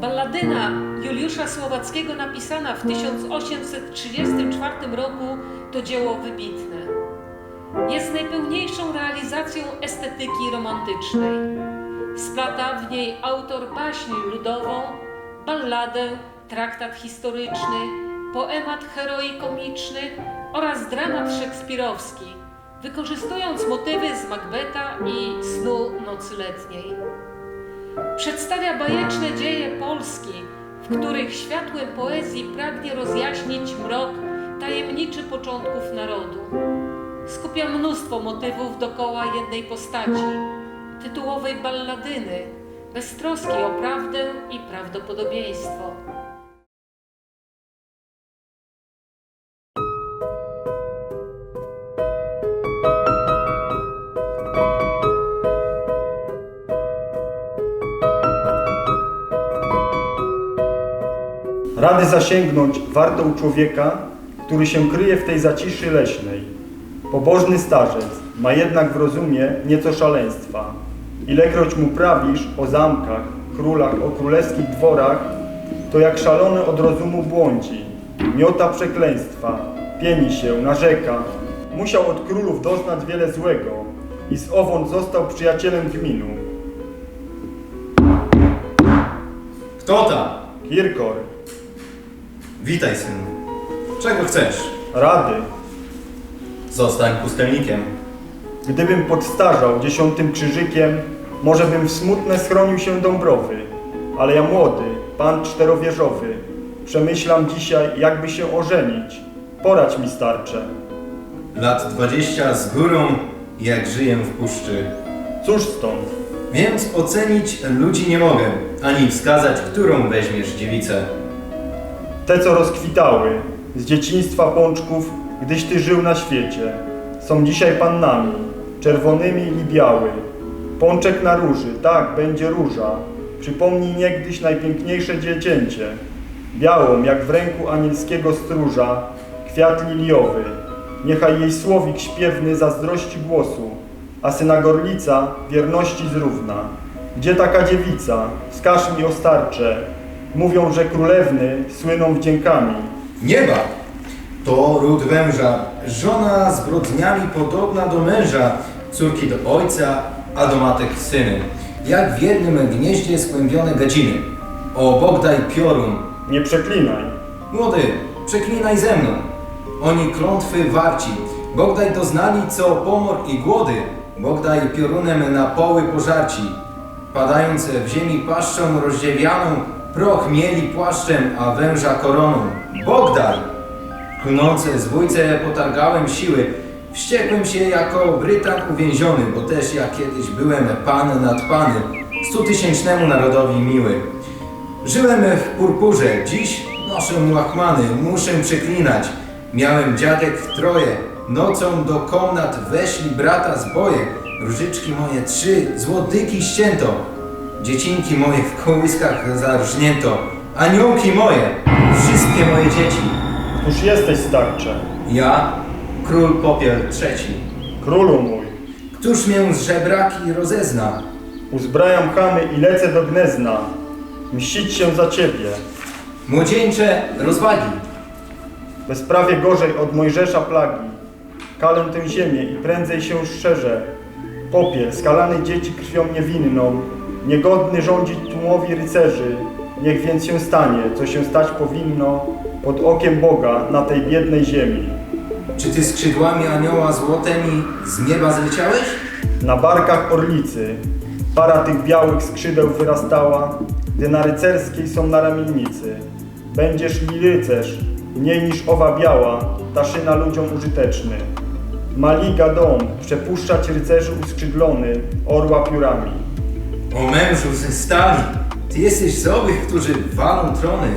Balladyna Juliusza Słowackiego napisana w 1834 roku to dzieło wybitne. Jest najpełniejszą realizacją estetyki romantycznej. Splata w niej autor baśń ludową, balladę, traktat historyczny, poemat heroi komiczny oraz dramat szekspirowski, wykorzystując motywy z Macbeta i snu nocy letniej. Przedstawia bajeczne dzieje Polski, w których światłem poezji pragnie rozjaśnić mrok tajemniczy początków narodu. Skupia mnóstwo motywów dokoła jednej postaci, tytułowej balladyny, bez troski o prawdę i prawdopodobieństwo. Rady zasięgnąć warto u człowieka, który się kryje w tej zaciszy leśnej. Pobożny starzec ma jednak w rozumie nieco szaleństwa. Ilekroć mu prawisz o zamkach, królach, o królewskich dworach, to jak szalony od rozumu błądzi, miota przekleństwa, pieni się, narzeka. Musiał od królów doznać wiele złego i z owąd został przyjacielem gminu. Kto tam? Kirkor, Witaj, synu. Czego chcesz? rady, Zostań pustelnikiem. Gdybym podstarzał dziesiątym krzyżykiem, może bym w smutne schronił się Dąbrowy. Ale ja młody, pan czterowieżowy, przemyślam dzisiaj, jakby się ożenić. Porać mi starcze. Lat dwadzieścia z górą, jak żyję w puszczy. Cóż stąd? Więc ocenić ludzi nie mogę, ani wskazać, którą weźmiesz dziewicę. Te, co rozkwitały, z dzieciństwa pączków, gdyś ty żył na świecie, są dzisiaj pannami, czerwonymi i biały. Pączek na róży, tak, będzie róża. Przypomnij niegdyś najpiękniejsze dziecięcie. Białą, jak w ręku anielskiego stróża, kwiat liliowy. Niechaj jej słowik śpiewny zazdrości głosu, a syna gorlica wierności zrówna. Gdzie taka dziewica? Wskaż mi o starcze. Mówią, że królewny słyną wdziękami. Nieba! To ród węża, żona zbrodniami podobna do męża, córki do ojca, a do matek syny. Jak w jednym gnieździe skłębione gadziny. O Bogdaj piorun, Nie przeklinaj. Młody, przeklinaj ze mną. Oni klątwy warci. Bogdaj doznali co pomor i głody. Bogdaj piorunem na poły pożarci. Padające w ziemi paszczą rozdziewianą, proch mieli płaszczem, a węża koroną. Bogdaj! Klnące zwójce potargałem siły. Wściekłem się jako Brytan uwięziony, bo też ja kiedyś byłem pan nad pany, stutysięcznemu narodowi miły. Żyłem w purpurze, dziś noszę łachmany, muszę przeklinać. Miałem dziadek troje, nocą do komnat weszli brata z boje. Różyczki moje trzy, złotyki ścięto. Dziecinki moje w kołyskach zarżnięto. Aniołki moje, wszystkie moje dzieci. Któż jesteś starcze? Ja, król popiel trzeci. Królu mój, Któż mię z żebraki rozezna? uzbrajam chamy i lecę do Gnezna. Mścić się za ciebie. Młodzieńcze rozwagi. Bezprawie gorzej od Mojżesza plagi. Kalę tę ziemię i prędzej się szczerze. Popiel, skalany dzieci krwią niewinną, niegodny rządzić tłumowi rycerzy. Niech więc się stanie, co się stać powinno, pod okiem Boga na tej biednej ziemi. Czy ty skrzydłami anioła złotemi z nieba zleciałeś? Na barkach orlicy para tych białych skrzydeł wyrastała, gdy na rycerskiej są na ramiennicy. Będziesz li rycerz, mniej niż owa biała, ta szyna ludziom użyteczny. Maliga dom, przepuszczać rycerzy uskrzydlony, orła piórami. O mężu ze stali, ty jesteś z owych, którzy walą trony.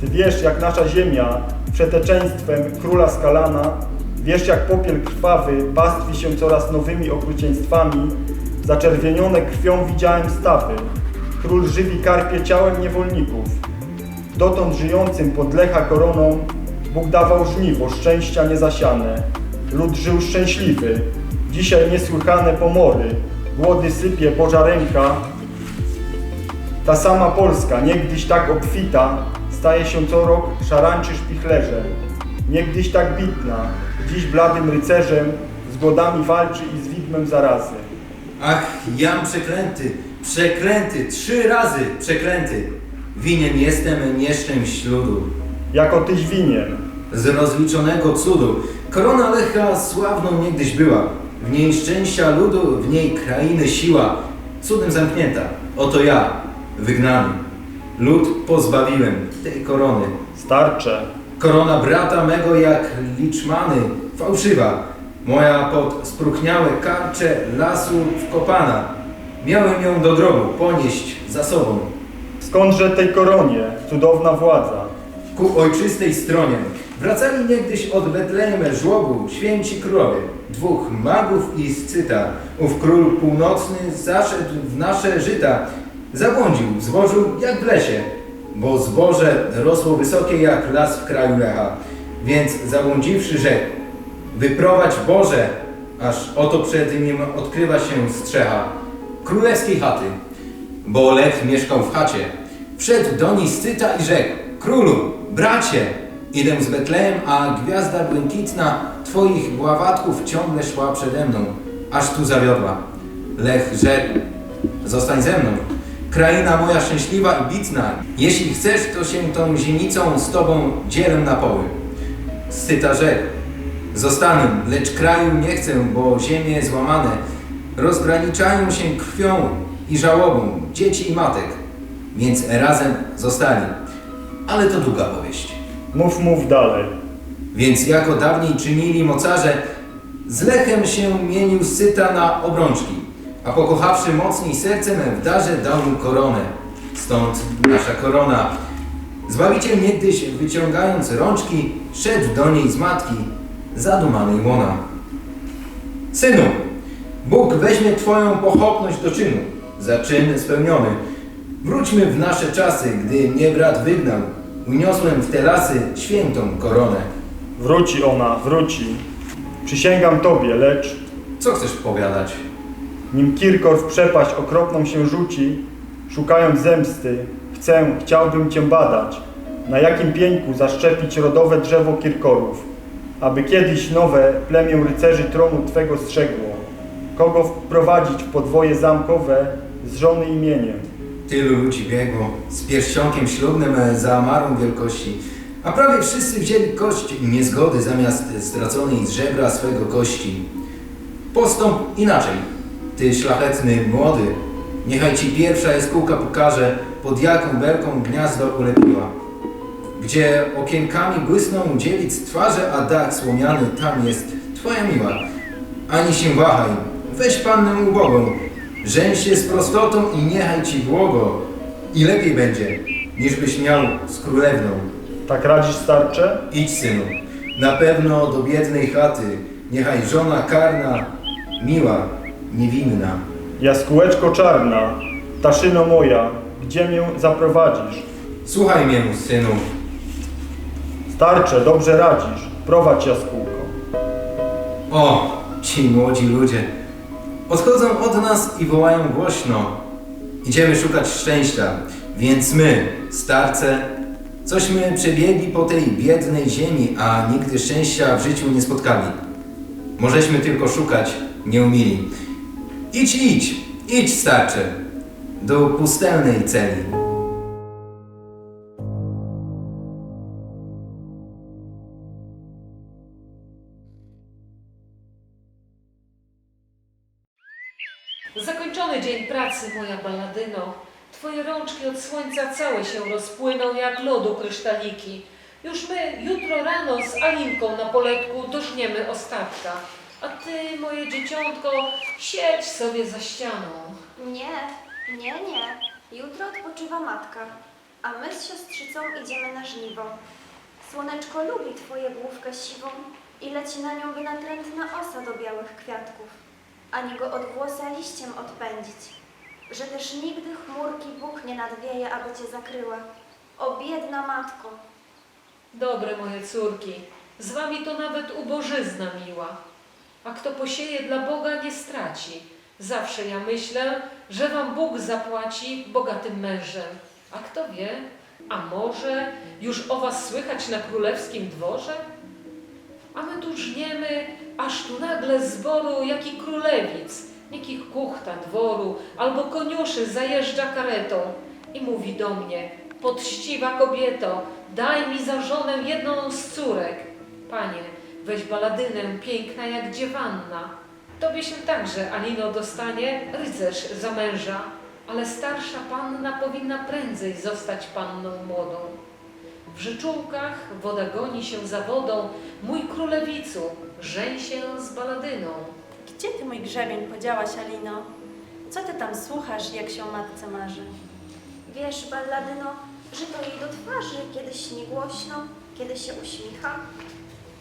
Ty wiesz, jak nasza ziemia przeteczeństwem króla skalana, wiesz, jak popiel krwawy pastwi się coraz nowymi okrucieństwami, zaczerwienione krwią widziałem stawy. Król żywi karpie ciałem niewolników. Dotąd żyjącym podlecha koroną Bóg dawał żniwo, szczęścia niezasiane. Lud żył szczęśliwy, dzisiaj niesłychane pomory. Głody sypie Boża ręka, ta sama Polska, niegdyś tak obfita, staje się co rok szarańczy szpichlerze. Niegdyś tak bitna, dziś bladym rycerzem, z głodami walczy i z widmem zarazy. Ach, jam przeklęty, przeklęty, trzy razy przeklęty. Winien jestem nieszczęść ludu. Jako tyś winien, Z rozliczonego cudu. Korona Lecha sławną niegdyś była. W niej szczęścia ludu, w niej krainy siła. Cudem zamknięta. Oto ja, wygnany. Lud pozbawiłem tej korony. starcze, Korona brata mego jak liczmany, fałszywa. Moja pod spróchniałe karcze lasu wkopana. Miałem ją do grobu ponieść za sobą. skądże tej koronie cudowna władza? Ku ojczystej stronie wracali niegdyś od Betlejem żłobu święci królowie, dwóch magów i scyta. Ów król północny zaszedł w nasze żyta, zabłądził w zbożu jak w lesie, bo zboże rosło wysokie jak las w kraju Lecha. Więc zabłądziwszy rzekł, wyprowadź Boże, aż oto przed nim odkrywa się strzecha królewskiej chaty. Bo Lech mieszkał w chacie. Wszedł do niej scyta i rzekł, królu, bracie, idę z Betlejem, a gwiazda błękitna twoich ławatków ciągle szła przede mną, aż tu zawiodła. Lech rzekł, zostań ze mną. Kraina moja szczęśliwa i bitna. Jeśli chcesz, to się tą zienicą z tobą dzielę na poły. Scyta rzekł, zostanę, lecz kraju nie chcę, bo ziemie złamane rozgraniczają się krwią i żałobą dzieci i matek, więc razem zostali. Ale to długa powieść. Mów, mów dalej. Więc jako dawniej czynili mocarze, z Lechem się mienił Syta na obrączki, a pokochawszy mocniej sercem w darze dał mu koronę. Stąd nasza korona. Zbawiciel niegdyś wyciągając rączki, szedł do niej z matki, zadumanej łona. Synu, Bóg weźmie Twoją pochopność do czynu, za czyn spełniony. Wróćmy w nasze czasy, gdy mnie brat wygnał, uniosłem w te lasy świętą koronę. Wróci ona, wróci. Przysięgam Tobie, lecz Co chcesz powiadać? nim Kirkor w przepaść okropną się rzuci, szukając zemsty, chcę, chciałbym Cię badać, na jakim pieńku zaszczepić rodowe drzewo Kirkorów, aby kiedyś nowe plemię rycerzy tronu Twego strzegło, kogo wprowadzić w podwoje zamkowe z żony imieniem. Tylu ludzi biegło z pierścionkiem ślubnym e, za amarą wielkości, a prawie wszyscy wzięli kość niezgody zamiast straconej z żebra swego kości. Postąp inaczej, ty szlachetny młody, niechaj ci pierwsza jaskółka pokaże, pod jaką belką gniazdo ulepiła. Gdzie okienkami błysną dziewic twarze, a dach słomiany tam jest twoja miła. Ani się wahaj, weź pannę ubogą, żeń się z prostotą i niechaj ci błogo. I lepiej będzie, niż byś miał z królewną. Tak radzisz, starcze? Idź, synu, na pewno do biednej chaty, niechaj żona karna, miła, niewinna. Jaskółeczko czarna, taszyno moja, gdzie mnie zaprowadzisz? Słuchaj mnie, synu, Starcze, dobrze radzisz, prowadź jaskółko. O, ci młodzi ludzie odchodzą od nas i wołają głośno. Idziemy szukać szczęścia, więc my, starce, cośmy przebiegli po tej biednej ziemi, a nigdy szczęścia w życiu nie spotkali. Możeśmy tylko szukać, nie umili. Idź, idź, idź, starcze, do pustelnej celi. Zakończony dzień pracy, moja balladyno. Twoje rączki od słońca całe się rozpłyną jak lodu kryształiki. Już my jutro rano z Alinką na poletku dożniemy ostatka. A ty, moje dzieciątko, siedź sobie za ścianą. Nie, nie, nie. Jutro odpoczywa matka, a my z siostrzycą idziemy na żniwo. Słoneczko lubi twoję główkę siwą i leci na nią by natrętna osa do białych kwiatków, ani go od włosa liściem odpędzić. Że też nigdy chmurki Bóg nie nadwieje, aby cię zakryła. O biedna matko! Dobre moje córki, z wami to nawet ubożyzna miła. A kto posieje dla Boga nie straci. Zawsze ja myślę, że wam Bóg zapłaci bogatym mężem. A kto wie, a może już o was słychać na królewskim dworze? A my tu żniemy, aż tu nagle zboru jaki królewic, jakich kuchta dworu albo koniuszy zajeżdża karetą i mówi do mnie, podściwa kobieto, daj mi za żonę jedną z córek. Panie, weź baladynę, piękna jak dziewanna. Tobie się także, Alino, dostanie rycerz za męża, ale starsza panna powinna prędzej zostać panną młodą. W rzeczułkach woda goni się za wodą, mój królewicu, żeń się z baladyną. Gdzie ty mój grzebień podziałaś, Alino? Co ty tam słuchasz, jak się o matce marzy? Wiesz, balladyno, że to jej do twarzy, kiedy śni głośno, kiedy się uśmicha.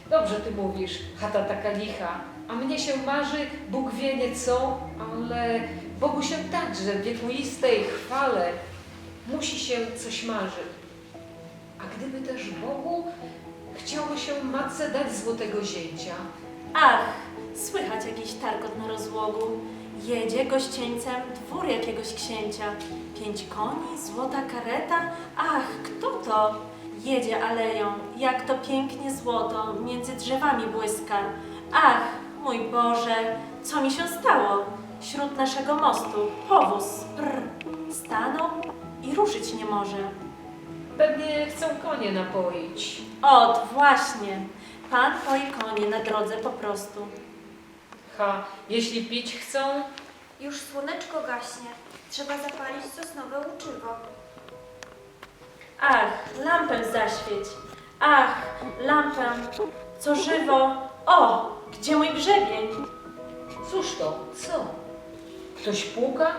Dobrze ty mówisz, chata taka licha, a mnie się marzy, Bóg wie nie co, ale Bogu się także w wiekuistej chwale musi się coś marzyć. A gdyby też Bogu chciało się matce dać złotego zięcia, Ach, słychać jakiś tarkot na rozłogu. Jedzie gościńcem dwór jakiegoś księcia. Pięć koni, złota kareta. Ach, kto to? Jedzie aleją, jak to pięknie złoto między drzewami błyska. Ach, mój Boże, co mi się stało? Wśród naszego mostu powóz, brr, stanął i ruszyć nie może. Pewnie chcą konie napoić. Ot, właśnie, pan poi konie na drodze po prostu. Ha, jeśli pić chcą, Już słoneczko gaśnie, trzeba zapalić sosnowe łuczywo. Ach, lampę zaświeć. Ach, lampę, co żywo. O, gdzie mój grzebień? cóż to, co? Ktoś puka?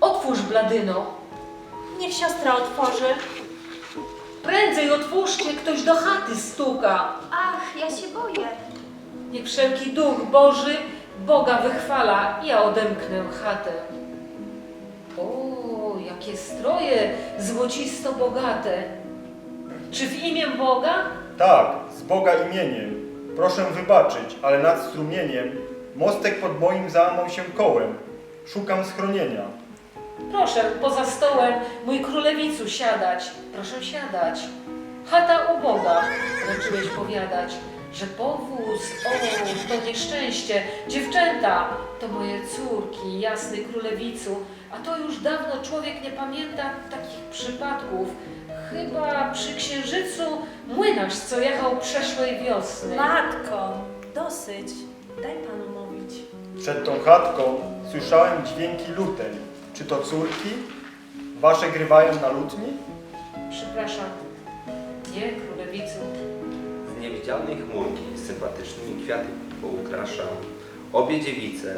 Otwórz, bladyno. Niech siostra otworzy. Prędzej otwórzcie, ktoś do chaty stuka. Ach, ja się boję. Niech wszelki duch Boży Boga wychwala, ja odemknę chatę. O, jakie stroje złocisto bogate. Czy w imię Boga? Tak, z Boga imieniem. Proszę wybaczyć, ale nad strumieniem mostek pod moim załamał się kołem. Szukam schronienia. Proszę, poza stołem, mój królewicu, siadać. Proszę siadać. Chata uboga, raczyłeś powiadać, że powóz, o, to nieszczęście. Dziewczęta, to moje córki, jasny królewicu. A to już dawno człowiek nie pamięta takich przypadków. Chyba przy księżycu młynarz, co jechał przeszłej wiosny. Matko, dosyć. Daj panu mówić. Przed tą chatką słyszałem dźwięki lutej. Czy to córki? Wasze grywają na lutni? Przepraszam. Nie, królewicu. Z niewidzialnej chmurki sympatycznymi kwiaty poukraszam obie dziewice,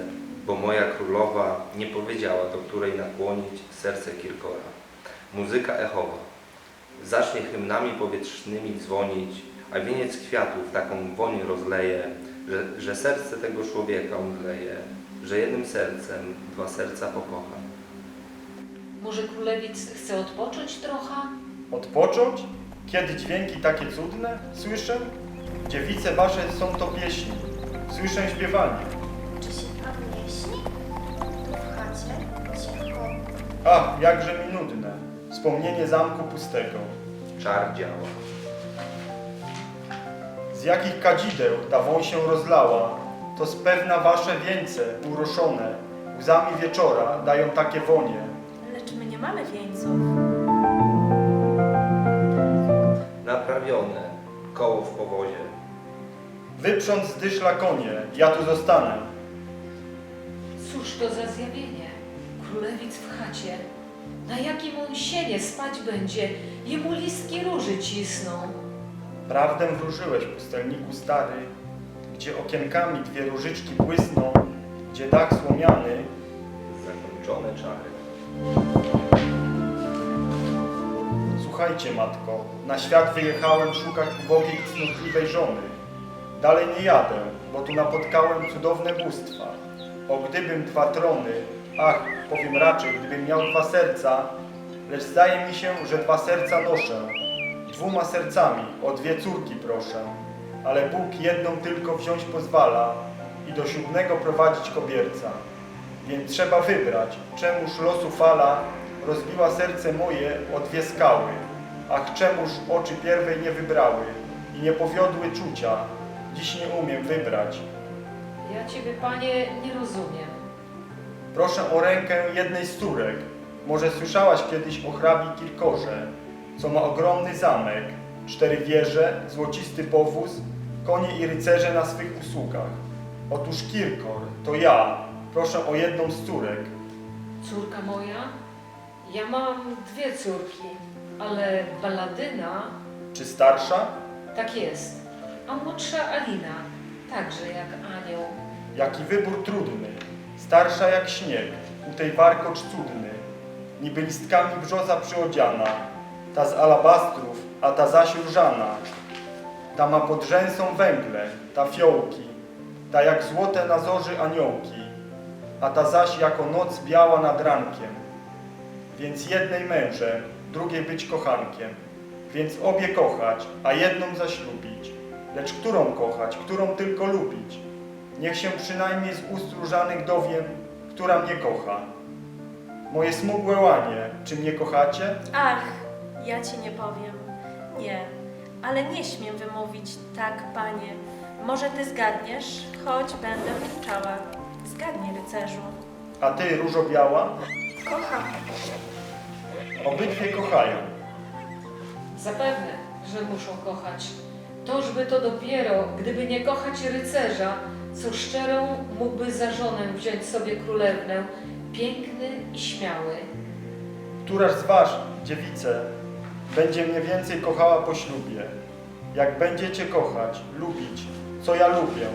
bo moja królowa nie powiedziała, do której nakłonić serce Kirkora. Muzyka echowa zacznie hymnami powietrznymi dzwonić, a wieniec kwiatów taką woń rozleje, że, że serce tego człowieka umdleje, że jednym sercem dwa serca pokocha. Może królewic chce odpocząć trochę? Odpocząć? Kiedy dźwięki takie cudne słyszę? Dziewice wasze są to pieśni. Słyszę śpiewanie. Czy się pan nie śni? Tu w chacie, cicho. Ach, jakże mi nudne. Wspomnienie zamku pustego. Czar działa. Z jakich kadzideł ta woń się rozlała, to z pewna wasze wieńce uroszone łzami wieczora dają takie wonie. Mamy wieńców. Naprawione, koło w powozie. Wyprząc z dyszla konie, ja tu zostanę. Cóż to za zjawienie? Królewic w chacie. Na jakim on sienie spać będzie? Jemu listki róży cisną. Prawdę wróżyłeś, pustelniku stary, gdzie okienkami dwie różyczki błysną, gdzie dach słomiany, Zakończone czary. Słuchajcie, matko, na świat wyjechałem szukać ubogiej i cnotliwej żony. Dalej nie jadę, bo tu napotkałem cudowne bóstwa. O gdybym dwa trony, ach, powiem raczej, gdybym miał dwa serca, lecz zdaje mi się, że dwa serca noszę. Dwoma sercami o dwie córki proszę, ale Bóg jedną tylko wziąć pozwala i do siódmego prowadzić kobierca. Więc trzeba wybrać, czemuż losu fala rozbiła serce moje o dwie skały, ach czemuż oczy pierwej nie wybrały i nie powiodły czucia, dziś nie umiem wybrać. Ja Ciebie, Panie, nie rozumiem. Proszę o rękę jednej z córek. Może słyszałaś kiedyś o hrabi Kirkorze, co ma ogromny zamek, cztery wieże, złocisty powóz, konie i rycerze na swych usługach. Otóż Kirkor, to ja. Proszę o jedną z córek. Córka moja? Ja mam dwie córki, ale Baladyna Czy starsza? tak jest, a młodsza Alina także jak anioł. Jaki wybór trudny. Starsza jak śnieg, u tej warkocz cudny. Niby listkami brzoza przyodziana. Ta z alabastrów, a ta zaś różana. Ta ma pod rzęsą węgle, ta fiołki. Ta jak złote na zorzy aniołki. A ta zaś jako noc biała nad rankiem. Więc jednej mężem, drugiej być kochankiem. Więc obie kochać, a jedną zaś lubić. Lecz którą kochać, którą tylko lubić? Niech się przynajmniej z ust różanych dowiem, która mnie kocha. Moje smugłe łanie, czy mnie kochacie? Ach, ja ci nie powiem. Nie, ale nie śmiem wymówić tak, panie. Może ty zgadniesz, choć będę milczała. Zgadnij, rycerzu. A ty, różo biała? Kocham. Obydwie kochają. Zapewne, że muszą kochać. Tożby to dopiero, gdyby nie kochać rycerza, co szczerą mógłby za żonę wziąć sobie królewnę, piękny i śmiały. Któraż z was, dziewice, będzie mnie więcej kochała po ślubie? Jak będziecie kochać, lubić, co ja lubię?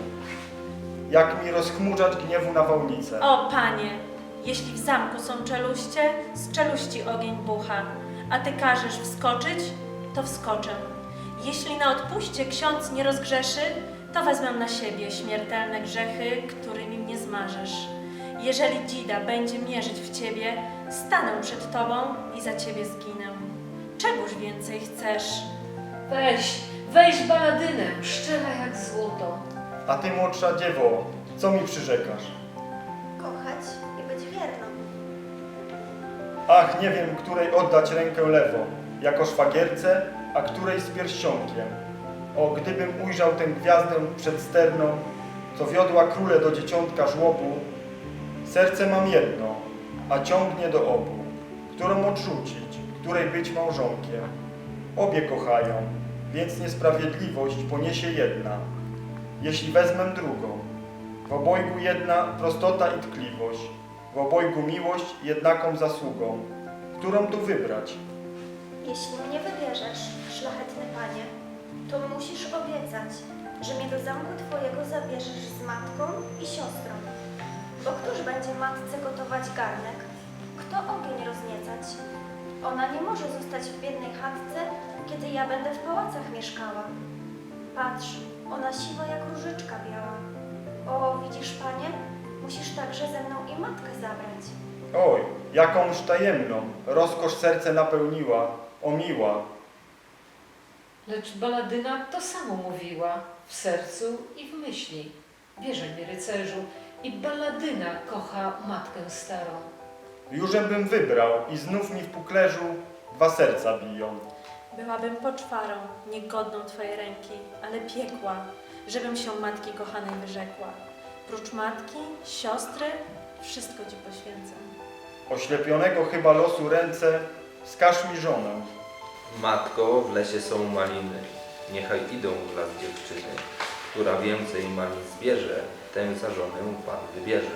Jak mi rozchmurzać gniewu nawałnicę? O, panie, jeśli w zamku są czeluście, z czeluści ogień bucha, a ty każesz wskoczyć, to wskoczę. Jeśli na odpuście ksiądz nie rozgrzeszy, to wezmę na siebie śmiertelne grzechy, którymi mnie zmarzesz. Jeżeli dzida będzie mierzyć w ciebie, stanę przed tobą i za ciebie zginę. Czegóż więcej chcesz? Weź, weź baladynę, szczera jak złoto. A ty, młodsza dziewo, co mi przyrzekasz? Ach, nie wiem, której oddać rękę lewą, jako szwagierce, a której z pierścionkiem. O, gdybym ujrzał tę gwiazdę przedsterną, co wiodła króle do dzieciątka żłobu, serce mam jedno, a ciągnie do obu. Którą odrzucić, której być małżonkiem? Obie kochają, więc niesprawiedliwość poniesie jedna, jeśli wezmę drugą. W obojgu jedna prostota i tkliwość, w obojgu miłość jednaką zasługą. Którą tu wybrać? Jeśli mnie wybierzesz, szlachetny panie, to musisz obiecać, że mnie do zamku twojego zabierzesz z matką i siostrą. Bo któż będzie matce gotować garnek? Kto ogień rozniecać? Ona nie może zostać w biednej chatce, kiedy ja będę w pałacach mieszkała. Patrz, ona siwa jak różyczka biała. O, widzisz, panie? Musisz także ze mną i matkę zabrać. Oj, jakąż tajemną, rozkosz serce napełniła, o miła. Lecz baladyna to samo mówiła w sercu i w myśli. Wierzę mi, rycerzu, i baladyna kocha matkę starą. Jużem bym wybrał i znów mi w puklerzu dwa serca biją. Byłabym poczwarą, niegodną twojej ręki, ale piekła, żebym się matki kochanej wyrzekła. Prócz matki, siostry, wszystko ci poświęcę. Oślepionego chyba losu ręce, wskaż mi żonę. Matko, w lesie są maliny, niechaj idą w las dziewczyny. Która więcej malin zbierze, tę za żonę Pan wybierze.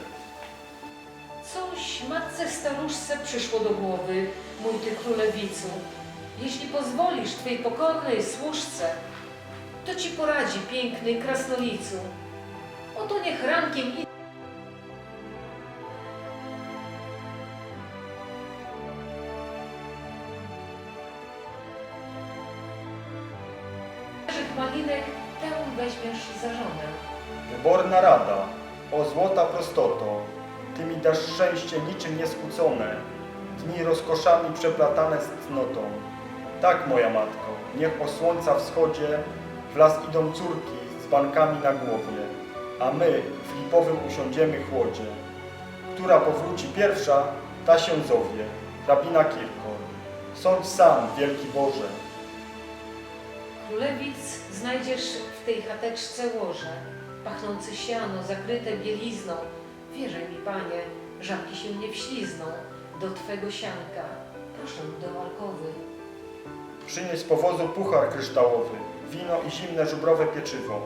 Coś matce staruszce przyszło do głowy, mój ty królewicu. Jeśli pozwolisz twej pokornej służce, to ci poradzi piękny krasnolicu. Oto niech rankiem i malinek tę weźmiesz za żonę. Wyborna rada, o złota prostoto, Ty mi dasz szczęście niczym nieskłócone, dni rozkoszami przeplatane z cnotą. Tak, moja matko, niech o słońca wschodzie w las idą córki z bankami na głowie, a my w lipowym usiądziemy chłodzie. która powróci pierwsza, ta się zowie, hrabina Kirkor. Sądź sam, wielki Boże. Królewic znajdziesz w tej chateczce łoże, pachnące siano, zakryte bielizną. Wierzaj mi, panie, żabki się nie wślizną do twego sianka. Proszę do alkowy. Przynieś z powozu puchar kryształowy, wino i zimne żubrowe pieczywo.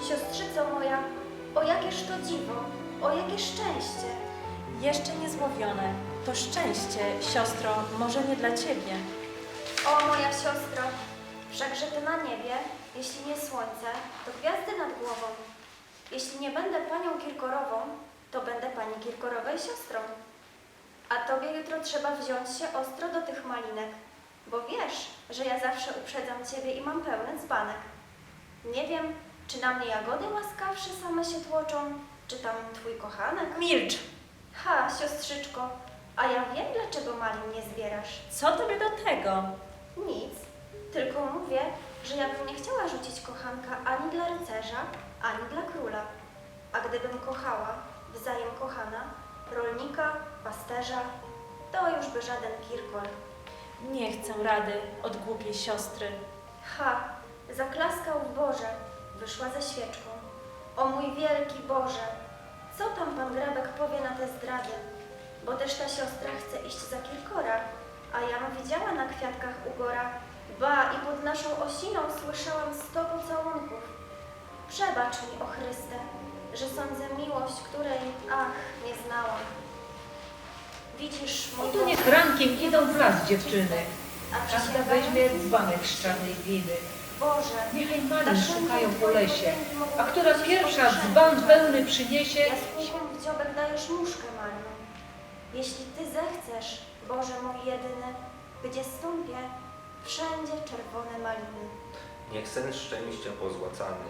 Siostrzyco moja, o jakież to dziwo, o jakie szczęście. Jeszcze niezmówione. To szczęście, siostro, może nie dla ciebie. O moja siostro, wszakże ty na niebie, jeśli nie słońce, to gwiazdy nad głową. Jeśli nie będę panią Kirkorową, to będę pani Kirkorowej siostrą. A tobie jutro trzeba wziąć się ostro do tych malinek, bo wiesz, że ja zawsze uprzedzam ciebie i mam pełny dzbanek. Nie wiem, czy na mnie jagody łaskawsze same się tłoczą, czy tam twój kochanek. Milcz! Ha, siostrzyczko, a ja wiem, dlaczego malin nie zbierasz. Co tobie do tego? Nic, tylko mówię, że ja bym nie chciała rzucić kochanka ani dla rycerza, ani dla króla. A gdybym kochała, wzajem kochana, rolnika, pasterza, to już by żaden kirkol. Nie chcę rady od głupiej siostry. Ha, zaklaskał w Boże, wyszła ze świeczką. O mój wielki Boże, co tam pan Grabek powie na tę zdradę? Bo też ta siostra chce iść za Kirkora, a ja ją widziała na kwiatkach ugora. Ba, i pod naszą osiną słyszałam sto pocałunków. Przebacz mi, o Chryste, że sądzę miłość, której, ach, nie znałam. Widzisz, mój Oto niech rankiem idą w las dziewczyny. a Każda weźmie dzbanek z czarnej winy. Boże, Niechaj malin szukają po lesie, a która pierwsza dzban pełny przyniesie, Jaskółką w dziobek dajesz muszkę malną. Jeśli Ty zechcesz, Boże mój jedyny, gdzie stąpię, wszędzie czerwone maliny. Niech sen szczęścia pozłacany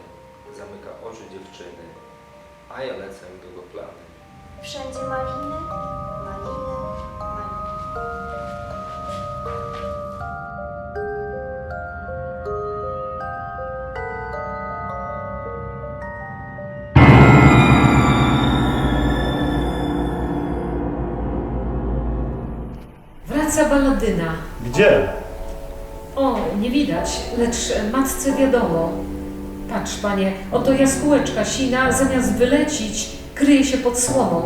zamyka oczy dziewczyny, a ja lecę do go plany. Wszędzie maliny, maliny, maliny. Wraca baladyna. Gdzie? O, nie widać, lecz matce wiadomo. Patrz, panie, oto jaskółeczka sina, zamiast wylecić, kryje się pod słomą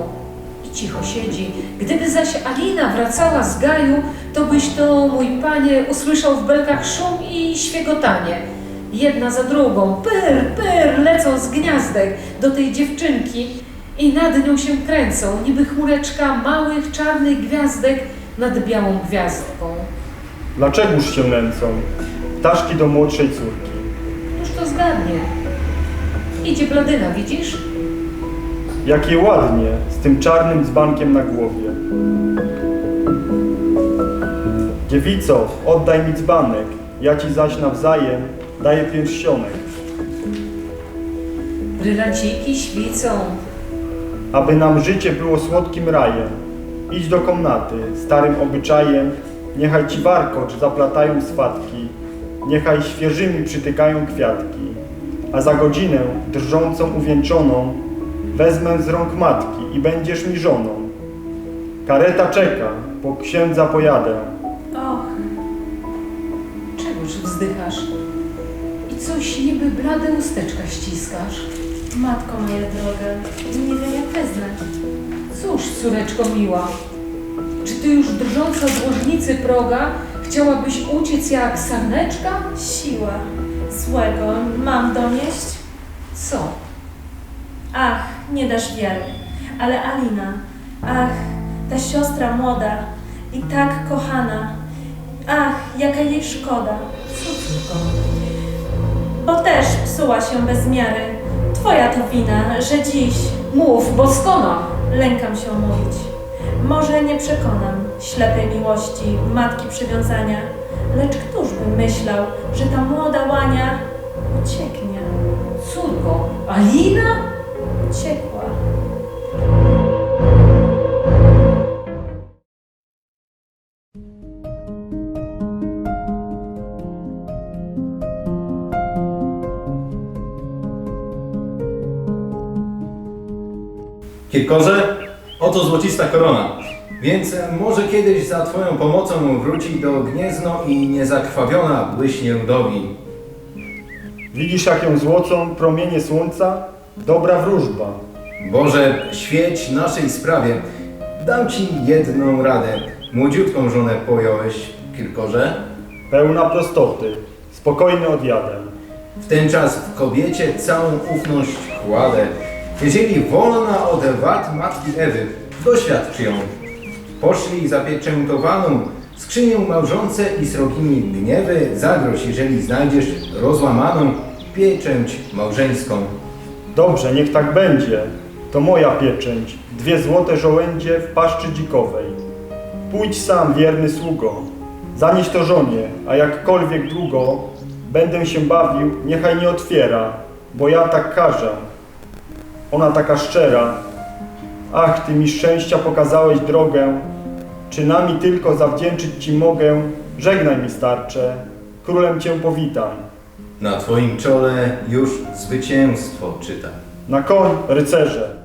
i cicho siedzi. Gdyby zaś Alina wracała z gaju, to byś to, mój panie, usłyszał w belkach szum i świegotanie. Jedna za drugą, pyr, pyr, lecą z gniazdek do tej dziewczynki i nad nią się kręcą, niby chmureczka małych, czarnych gwiazdek nad białą gwiazdką. Dlaczegoż się nęcą? Ptaszki do młodszej córki. Już to zgadnie. Idzie bladyna, widzisz? Jakie ładnie, z tym czarnym dzbankiem na głowie. Dziewico, oddaj mi dzbanek, ja ci zaś nawzajem daję pierścionek, Brylanciki świcą. aby nam życie było słodkim rajem. Idź do komnaty, starym obyczajem, niechaj ci warkocz zaplatają swatki, niechaj świeżymi przytykają kwiatki, a za godzinę, drżącą uwieńczoną, wezmę z rąk matki i będziesz mi żoną. Kareta czeka, po księdza pojadę, Och, Czegoż wzdychasz? I coś niby blade usteczka ściskasz. matko moja droga, nie wiem jak wezmę. Cóż, córeczko miła, czy ty już drżąca z łożnicy proga chciałabyś uciec jak sarneczka? Siła złego mam donieść? Co? Ach, nie dasz wiary. Ale Alina, ach, ta siostra młoda i tak kochana. Ach, jaka jej szkoda. Co córko? Bo też psuła się bez miary. Twoja to wina, że dziś Mów, bo skona! Lękam się mówić. Może nie przekonam ślepej miłości, matki przywiązania, lecz któż by myślał, że ta młoda łania ucieknie, Córko, Alina? uciekła. Kirkorze, Oto złocista korona. Więc może kiedyś za twoją pomocą wróci do gniezno i niezakrwawiona błyśnie ludowi. Widzisz, jak ją złocą promienie słońca? Dobra wróżba. Boże, świeć naszej sprawie. Dam ci jedną radę. Młodziutką żonę pojąłeś, Kirkorze. Pełna prostoty. Spokojny odjadę. W ten czas w kobiecie całą ufność kładę. Jeżeli wolna od wad matki Ewy, doświadcz ją. Poszli zapieczętowaną skrzynię małżonce i srogimi gniewy zagroź, jeżeli znajdziesz rozłamaną pieczęć małżeńską. Dobrze, niech tak będzie. To moja pieczęć. Dwie złote żołędzie w paszczy dzikowej. Pójdź sam, wierny sługo. Zanieś to żonie, a jakkolwiek długo będę się bawił, niechaj nie otwiera, bo ja tak każę. Ona taka szczera. Ach, ty mi szczęścia pokazałeś drogę. Czynami tylko zawdzięczyć ci mogę. Żegnaj mi starcze, królem cię powitam. Na twoim czole już zwycięstwo czytam. Na koń, rycerze!